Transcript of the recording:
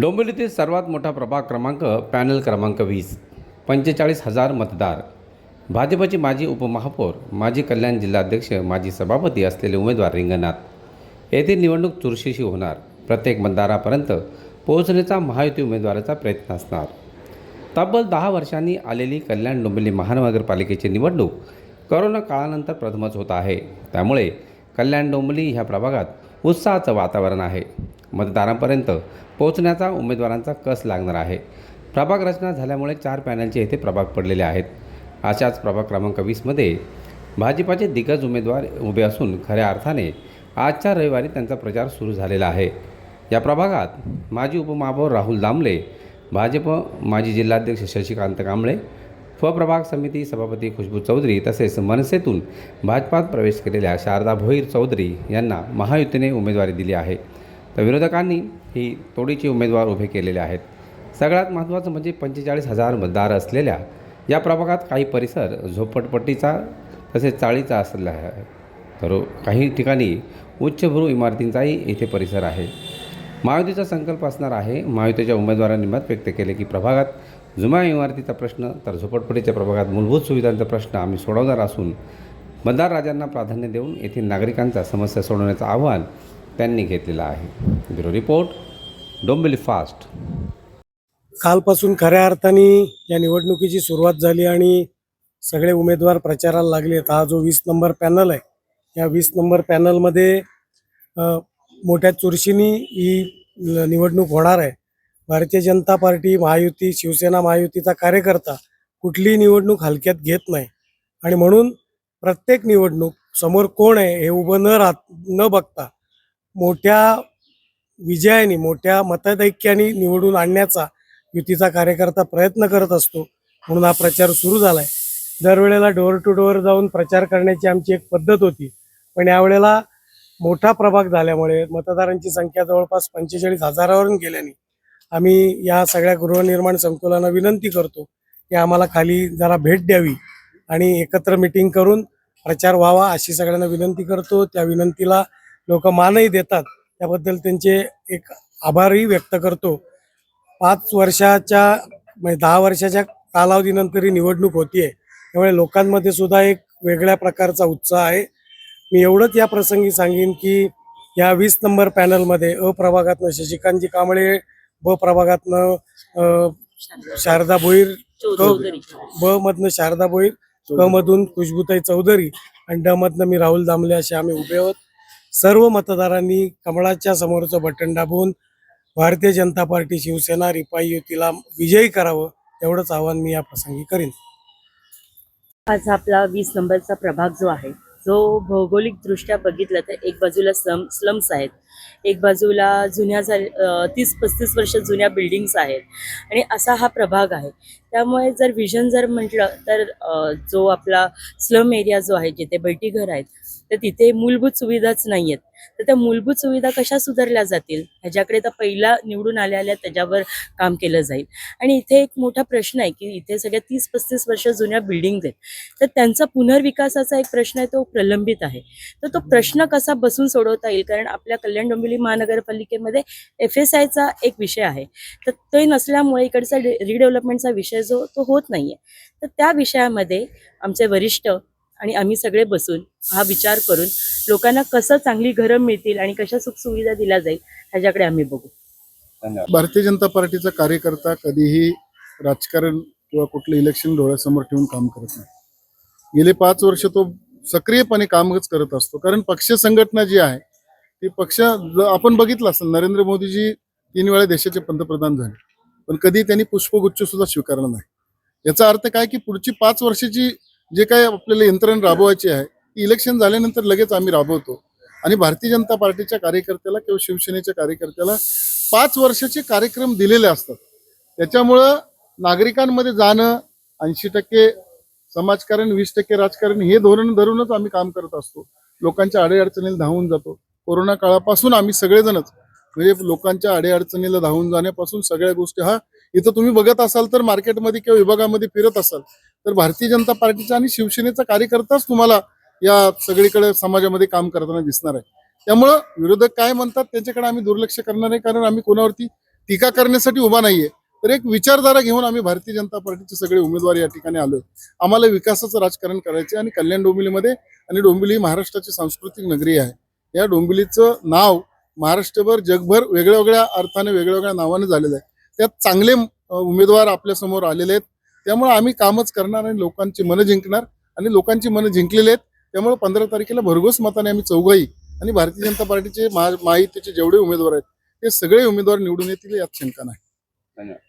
डोंबिवलीतील सर्वात मोठा प्रभाग क्रमांक पॅनल क्रमांक वीस पंचेचाळीस हजार मतदार. भाजपचे माजी उपमहापौर माजी कल्याण जिल्हाध्यक्ष माजी सभापती असलेले उमेदवार रिंगणात. येथील निवडणूक चुरशीशी होणार. प्रत्येक मतदारापर्यंत पोहोचण्याचा महायुती उमेदवाराचा प्रयत्न असणार. तब्बल दहा वर्षांनी आलेली कल्याण डोंबिवली महानगरपालिकेची निवडणूक करोना काळानंतर प्रथमच होत आहे. त्यामुळे कल्याण डोंबिवली ह्या प्रभागात उत्साहाचं वातावरण आहे. मतदारांपर्यंत पोहोचण्याचा उमेदवारांचा कस लागणार आहे? प्रभाग रचना झाल्यामुळे चार पॅनलचे येथे प्रभाग पडलेले आहेत. अशाच प्रभाग क्रमांक वीसमध्ये भाजपाचे दिग्गज उमेदवार उभे असून खऱ्या अर्थाने आजच्या रविवारी त्यांचा प्रचार सुरू झालेला आहे. या प्रभागात माजी उपमहापौर राहुल दामले भाजप माजी जिल्हाध्यक्ष शशिकांत कांबळे फप्रभाग समिती सभापती खुशबू चौधरी तसेच मनसेतून भाजपात प्रवेश केलेल्या शारदा भोईर चौधरी यांना महायुतीने उमेदवारी दिली आहे. तर विरोधकांनी ही तोडीचे उमेदवार उभे केलेले आहेत. सगळ्यात महत्त्वाचं म्हणजे पंचेचाळीस हजार मतदार असलेल्या या प्रभागात काही परिसर झोपटपट्टीचा तसेच चाळीचा असलेला आहे. तर काही ठिकाणी उच्चभ्रू इमारतींचाही येथे परिसर आहे. महायुतीचा संकल्प असणार आहे. महायुतीच्या उमेदवारांनी मत व्यक्त केले की प्रभागात जुम्या इमारतीचा प्रश्न तर झोपडपट्टीच्या प्रभागात मूलभूत सुविधांचा प्रश्न आम्ही सोडवणार असून मतदार राजांना प्राधान्य देऊन येथील नागरिकांचा समस्या सोडवण्याचं आव्हान त्यांनी घेतलेला आहे. Bureau report Dombivli fast. कालपासून खऱ्या अर्थाने या निवडणुकीची सुरुवात झाली आणि सगळे उमेदवार प्रचाराला लागले आहेत हा जो वीस नंबर पॅनल आहे या वीस नंबर पॅनलमध्ये मोठ्या चुरशीनी ही निवडणूक होणार आहे. भारतीय जनता पार्टी महायुती शिवसेना महायुतीचा कार्यकर्ता कुठलीही निवडणूक हलक्यात घेत नाही. आणि म्हणून प्रत्येक निवडणूक समोर कोण आहे हे उभं न राहत न बघता मोठ्या विजयाने मोठ्या मतदैक्याने निवडून आणण्याचा युतीचा कार्यकर्ता प्रयत्न करत असतो म्हणून हा प्रचार सुरू झाला आहे दरवेळेला डोअर टू डोअर जाऊन प्रचार करण्याची आमची एक पद्धत होती. पण यावेळेला मोठा प्रभाग झाल्यामुळे मतदारांची संख्या जवळपास पंचेचाळीस हजारावरून गेल्याने आम्ही या सगळ्या गृहनिर्माण संकुलांना विनंती करतो की आम्हाला खाली जरा भेट द्यावी आणि एकत्र मिटिंग करून प्रचार व्हावा अशी सगळ्यांना विनंती करतो. त्या विनंतीला लोक मानही देतात. त्याबद्दल त्यांचे एक आभारही व्यक्त करतो. पाच वर्षाच्या म्हणजे दहा वर्षाच्या कालावधीनंतर ही निवडणूक होतीये. त्यामुळे लोकांमध्ये सुद्धा एक वेगळ्या प्रकारचा उत्साह आहे. मी एवढंच या प्रसंगी सांगेन की या वीस नंबर पॅनलमध्ये अ प्रभागातनं शशिकांतजी कांबळे ब प्रभागातनं शारदा भोईर ब मधनं शारदा भोईर क मधून खुशबुताई चौधरी आणि ड मधनं मी राहुल दामले असे आम्ही उभे आहोत. सर्व मतदारांनी कमळाच्या समोरचं बटन दाबून भारतीय जनता पार्टी शिवसेना रिपाई युतीला विजयी करावं एवढंच आव्हान मी या प्रसंगी करीन. आज आपला वीस नंबरचा प्रभाग जो आहे जो भौगोलिकदृष्ट्या बघितला तर एक बाजूला स्लम स्लम्स आहेत. एक बाजूला जुन्या झाल तीस पस्तीस वर्ष जुन्या बिल्डिंग्स आहेत. आणि असा हा प्रभाग आहे. त्यामुळे जर विजन जर म्हटलं तर जो आपला स्लम एरिया जो आहे जिथे बैठी घर आहेत तर तिथे मूलभूत सुविधाच नाही आहेत तर त्या मूलभूत सुविधा कशा सुधारल्या जातील? ह्याच्याकडे तर पहिला निवडून आल्या आल्या त्याच्यावर काम केलं जाईल. आणि इथे एक मोठा प्रश्न आहे की इथे सगळ्या तीस पस्तीस वर्ष जुन्या बिल्डिंग आहेत. तर त्यांचा पुनर्विकासाचा एक प्रश्न आहे तो प्रलंबित आहे. तर तो प्रश्न कसा बसून सोडवता येईल? कारण आपल्या कल्याण डोंबिवली महानगरपालिकेमध्ये एफ एस आयचा एक विषय आहे. तर ते नसल्यामुळे इकडचा रिडेव्हलपमेंटचा विषय जो तो होत नाहीये. तर त्या विषयामध्ये आमचे वरिष्ठ आणि आम्ही सगळे बसून हा विचार करून लोकांना कसं चांगली घरं मिळतील आणि कशा सुखसुविधा दिल्या जाईल ह्याच्याकडे आम्ही बघू. धन्यवाद. भारतीय जनता पार्टीचा कार्यकर्ता कधीही राजकारण किंवा कुठलं इलेक्शन डोळ्यासमोर ठेवून काम करत नाही. गेले पाच वर्ष तो सक्रियपणे कामच करत असतो. कारण पक्ष संघटना जी आहे की पक्ष आपण बघितलं असेल नरेंद्र मोदीजी तीन वेळा देशाचे पंतप्रधान झाले. पण कधी त्यांनी पुष्पगुच्छ सुद्धा स्वीकारला नाही. याचा अर्थ काय की पुढची पाच वर्षाची जे काय आपल्याला यंत्रणा राबवायची आहे ती इलेक्शन झाल्यानंतर लगेच आम्ही राबवतो. आणि भारतीय जनता पार्टीच्या कार्यकर्त्याला किंवा शिवसेनेच्या कार्यकर्त्याला पाच वर्षाचे कार्यक्रम दिलेले असतात. त्याच्यामुळं नागरिकांमध्ये जाणं ऐंशी टक्के समाजकारण वीस टक्के राजकारण हे धोरण धरूनच आम्ही काम करत असतो. लोकांच्या अडीअडचणीला धावून जातो. कोरोना काळापासून आम्ही सगळेजणच म्हणजे लोकांच्या अडीअडचणीला धावून जाण्यापासून सगळ्या गोष्टी हा इथं तुम्ही बघत असाल तर मार्केटमध्ये किंवा विभागामध्ये फिरत असाल तर भारतीय जनता पार्टीचा आणि शिवसेनेचा कार्यकर्ताच तुम्हाला या सगळीकडे समाजामध्ये काम करताना दिसणार आहे. त्यामुळं विरोधक काय म्हणतात त्याच्याकडे आम्ही दुर्लक्ष करणार नाही कारण आम्ही कोणावरती टीका करण्यासाठी उभा नाहीये. तर एक विचारधारा घेऊन आम्ही भारतीय जनता पार्टीचे सगळे उमेदवार या ठिकाणी आलोय. आम्हाला विकासाचं राजकारण करायचे आणि कल्याण डोंबिवलीमध्ये आणि डोंबिवली ही महाराष्ट्राची सांस्कृतिक नगरी आहे. या डोंबिवलीचं नाव महाराष्ट्रभर जगभर वेगळ्या वेगळ्या अर्थाने वेगळ्या वेगळ्या नावाने झालेलं आहे. त्यात चांगले उमेदवार आपल्यासमोर आलेले आहेत. त्यामुळे आम्ही कामच करणार आणि लोकांची मनं जिंकणार आणि लोकांची मनं जिंकलेली आहेत. त्यामुळे पंधरा तारखेला भरघोस मताने आम्ही चौघही आणि भारतीय जनता पार्टीचे महायुतीचे जेवढे उमेदवार आहेत ते सगळे उमेदवार निवडून येतील यात शंका नाही. धन्यवाद.